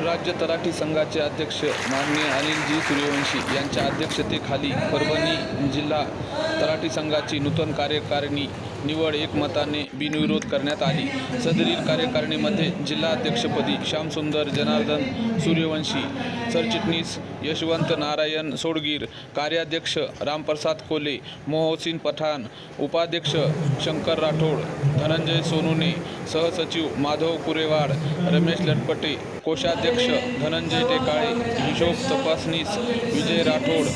महाराष्ट्र राज्य तलाठी संघाचे अध्यक्ष माननीय अनिलजी सूर्यवंशी यांच्या अध्यक्षतेखाली परभणी जिल्हा तलाठी संघाची नूतन कार्यकारिणी निवड एकमताने बिनविरोध करण्यात आली. सदरील कार्यकारिणीमध्ये जिल्हाध्यक्षपदी श्यामसुंदर जनार्दन सूर्यवंशी सरचिटणीस यशवंत नारायण सोडगीर कार्याध्यक्ष रामप्रसाद कोले मोहसिन पठाण उपाध्यक्ष शंकर राठोड धनंजय सोनुने सहसचिव माधव कुरेवाड रमेश लटपटे कोषाध्यक्ष धनंजय टेकाळे हिशोब तपासनीस विजय राठोड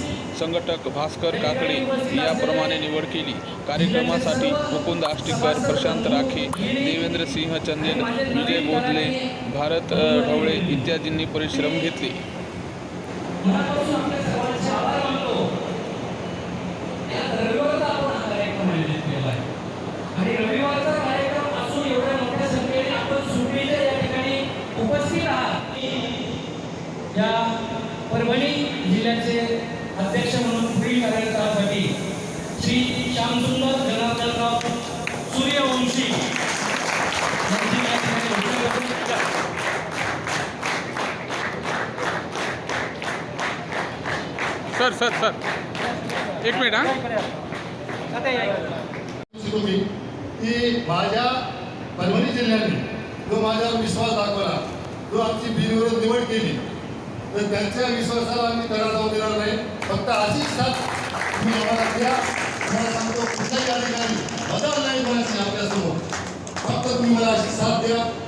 संघटक भास्कर काकडे याप्रमाणे निवड केली. कार्यक्रमासाठी मुकुंद आष्टीकर प्रशांत राखे देवेंद्र सिंह चंदेल विजय बोधले भारत ढवळे इत्यादींनी परिश्रम घेतले. उपस्थित आहात या परभणी जिल्ह्याचे अध्यक्ष सूर्यवंशी यांची या ठिकाणी उपस्थिती आहे. Sir sir sir. एक मिनिट हां. की माझ्या परभणी जिल्ह्याने जो माझ्यावर विश्वास दाखवला जो आमची बिनविरोध निवड केली तर त्यांच्या विश्वासाला आम्ही तडा जाऊ देणार नाही. फक्त अशीच साथ तुम्ही आम्हाला द्या. मला सांगतो कुठल्याही अधिकारी बदल नाही करायचे आपल्यासमोर फक्त तुम्ही मला अशी साथ द्या